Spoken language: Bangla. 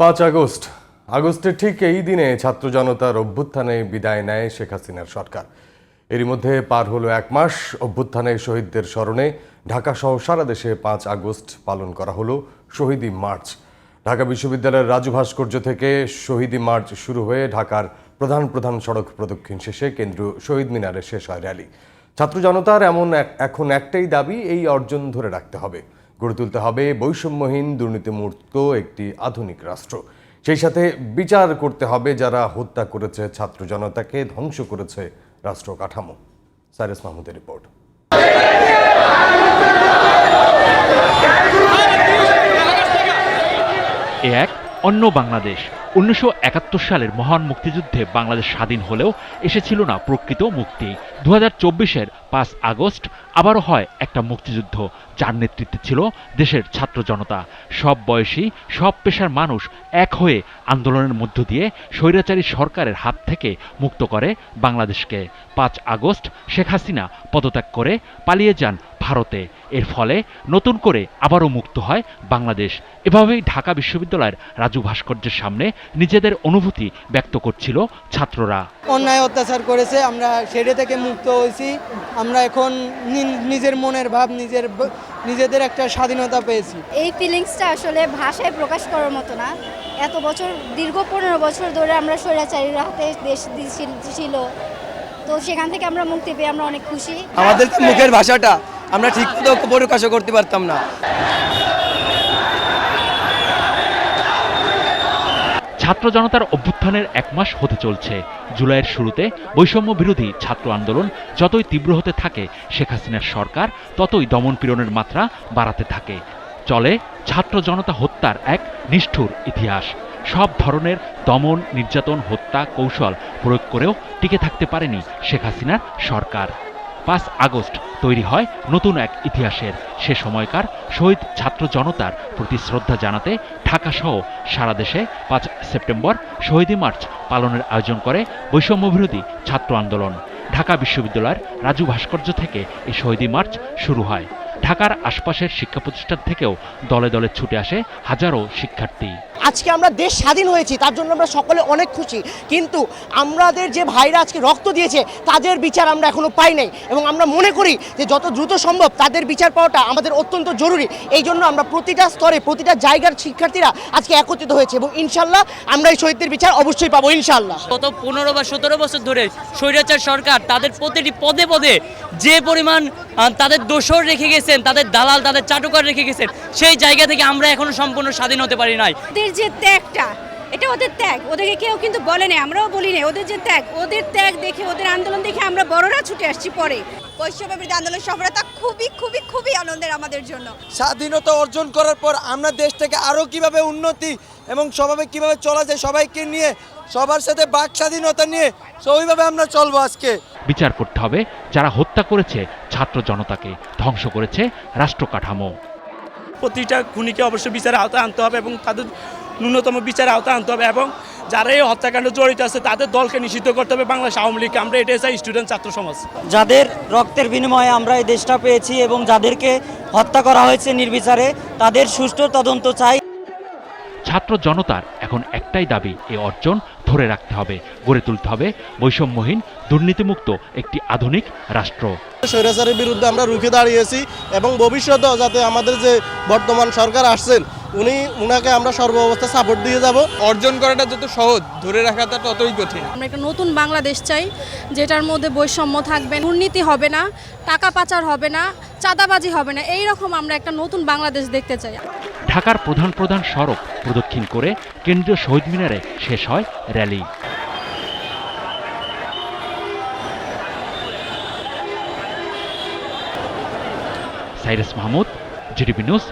পাঁচ আগস্ট। আগস্টের ঠিক এই দিনে ছাত্র জনতার অভ্যুত্থানে বিদায় নেয় শেখ হাসিনার সরকার। এরই মধ্যে পার হলো এক মাস অভ্যুত্থানে শহীদদের স্মরণে ঢাকা সহ সারা দেশে পাঁচ আগস্ট পালন করা হলো শহীদি মার্চ। ঢাকা বিশ্ববিদ্যালয়ের রাজু ভাস্কর্য থেকে শহীদি মার্চ শুরু হয়ে ঢাকার প্রধান প্রধান সড়ক প্রদক্ষিণ শেষে কেন্দ্রীয় শহীদ মিনারে শেষ হয় র্যালি। ছাত্র জনতার এমন এখন একটাই দাবি, এই অর্জন ধরে রাখতে হবে। গড়ে তুলতে হবে বৈষম্যহীন দুর্নীতিমুক্ত একটি আধুনিক রাষ্ট্র। সেই সাথে বিচার করতে হবে যারা হত্যা করেছে ছাত্র জনতাকে, ধ্বংস করেছে রাষ্ট্র কাঠামো। সাইরাস মাহমুদের রিপোর্ট। এক অন্য বাংলাদেশ। উনিশশো একাত্তর সালের মহান মুক্তিযুদ্ধে বাংলাদেশ স্বাধীন হলেও এসেছিল না প্রকৃত মুক্তি। দু হাজার চব্বিশের পাঁচ আগস্ট আবারও হয় একটা মুক্তিযুদ্ধ, যার নেতৃত্বে ছিল দেশের ছাত্র জনতা। সব বয়সী, সব পেশার মানুষ এক হয়ে আন্দোলনের মধ্য দিয়ে স্বৈরাচারী সরকারের হাত থেকে মুক্ত করে বাংলাদেশকে। পাঁচ আগস্ট শেখ হাসিনা পদত্যাগ করে পালিয়ে যান ভারতে। এর ফলে নতুন করে আবারও মুক্ত হয় বাংলাদেশ। এভাবেই ঢাকা বিশ্ববিদ্যালয়ের রাজু ভাস্কর্যের সামনে নিজেদের অনুভূতি ব্যক্ত করছিল ছাত্ররা। অন্যায় অত্যাচার করেছে আমরা সেটা থেকে মুক্ত হয়েছি। আমরা এখন নিজের মনের ভাব নিজের নিজেদের একটা স্বাধীনতা পেয়েছি। এই ফিলিংসটা আসলে ভাষায় প্রকাশ করার মতো না। এত বছর দীর্ঘ পনেরো বছর ধরে আমরা স্বৈরাচারীর হাতে দেশ দিছিল- ছিল তো সেখান থেকে আমরা মুক্তি পেয়ে আমরা অনেক খুশি। আমাদের মুখের ভাষাটা। আমরা ঠিক প্রকাশও করতে পারতাম না। ছাত্র জনতার অভ্যুত্থানের এক মাস হতে চলছে। জুলাইয়ের শুরুতে বৈষম্য বিরোধী ছাত্র আন্দোলন যতই তীব্র হতে থাকে, শেখ হাসিনার সরকার ততই দমন পীড়নের মাত্রা বাড়াতে থাকে। চলে ছাত্র জনতা হত্যার এক নিষ্ঠুর ইতিহাস। সব ধরনের দমন, নির্যাতন, হত্যা, কৌশল প্রয়োগ করেও টিকে থাকতে পারেনি শেখ হাসিনার সরকার। পাঁচ আগস্ট তৈরি হয় নতুন এক ইতিহাসের সে সময়কার শহীদ ছাত্র জনতার প্রতি শ্রদ্ধা জানাতে ঢাকা সহ সারা দেশে পাঁচ সেপ্টেম্বর, শহীদী মার্চ পালনের আয়োজন করে বৈষম্যবিরোধী ছাত্র আন্দোলন। ঢাকা বিশ্ববিদ্যালয়ের রাজু ভাস্কর্য থেকে এই শহীদী মার্চ শুরু হয়। ঢাকার আশপাশের শিক্ষা প্রতিষ্ঠান থেকেও দলে দলে ছুটে আসে হাজারো শিক্ষার্থী। আজকে আমরা দেশ স্বাধীন হয়েছি তার জন্য আমরা সকলে অনেক খুশি। কিন্তু আমাদের যে ভাইরা আজকে রক্ত দিয়েছে তাদের বিচার আমরা এখনও পাই নাই। এবং আমরা মনে করি যে যত দ্রুত সম্ভব তাদের বিচার পাওয়াটা আমাদের অত্যন্ত জরুরি। এই জন্য আমরা প্রতিটা স্তরে প্রতিটা জায়গার শিক্ষার্থীরা আজকে একত্রিত হয়েছে এবং ইনশাল্লাহ আমরা এই শহীদদের বিচার অবশ্যই পাবো ইনশাল্লাহ। গত পনেরো বা সতেরো বছর ধরে স্বৈরাচার সরকার তাদের প্রতিটি পদে পদে যে পরিমাণ তাদের দোষর রেখে গেছেন তাদের দালাল তাদের চাটুকার রেখে গেছেন। সেই জায়গা থেকে আমরা এখনও সম্পূর্ণ স্বাধীন হতে পারি নাই। ওদের যে ত্যাগটা এটা ওদের ত্যাগ। ওদেরকে কেউ কিন্তু বলে না আমরাও বলি না ওদের যে ত্যাগ ওদের ত্যাগ দেখে ওদের আন্দোলন দেখে আমরা বড়রা ছুটে আসছি পরে। বৈষম্য আন্দোলন সফলতা খুবই খুবই খুবই আনন্দের আমাদের জন্য। স্বাধীনতা অর্জন করার পর আমরা দেশ থেকে আরও কীভাবে উন্নতি এবং সবাই কীভাবে চলা যায় সবাইকে নিয়ে সবার সাথে বাক স্বাধীনতা নিয়ে ওইভাবে আমরা চলবো আজকে। বিচার করতে হবে। যারা হত্যা করেছে ছাত্র জনতাকে ধ্বংস করেছে রাষ্ট্র কাঠামো প্রতিটা খুনিকে অবশ্যই বিচারের আওতায় আনতে হবে এবং তাদের ন্যূনতম বিচারের আওতায় আনতে হবে এবং যারা এই হত্যাকাণ্ডে জড়িত আছে তাদের দলকে নিষিদ্ধ করতে হবে। বাংলাদেশ আওয়ামী লীগকে আমরা এটাই চাই স্টুডেন্ট ছাত্র সমাজ। যাদের রক্তের বিনিময়ে আমরা এই দেশটা পেয়েছি এবং যাদেরকে হত্যা করা হয়েছে নির্বিচারে তাদের সুষ্ঠু তদন্ত চাই। ছাত্র জনতার এখন একটাই দাবি এ অর্জন ধরে রাখতে হবে গড়ে তুলতে হবে। বৈষম্যহীন দুর্নীতিমুক্ত একটি আধুনিক রাষ্ট্র। স্বৈরাচারের বিরুদ্ধে আমরা রুখে দাঁড়িয়েছি এবং ভবিষ্যতেও যাতে আমাদের যে বর্তমান সরকার আসছেন উনি উনাকে আমরা সর্বাবস্থা সাপোর্ট দিয়ে যাব। অর্জন করাটা যত সহজ ধরে রাখাটা ততই কঠিন। আমরা একটা নতুন বাংলাদেশ চাই যেটার মধ্যে বৈষম্য থাকবে দুর্নীতি হবে না টাকা পাচার হবে না চাঁদাবাজি হবে না এই রকম আমরা একটা নতুন বাংলাদেশ দেখতে চাই। ঢাকার প্রধান প্রধান সড়ক প্রদক্ষিণ করে কেন্দ্রীয় শহীদ মিনারে শেষ হয় rally. Cyrus Mahmud GDP news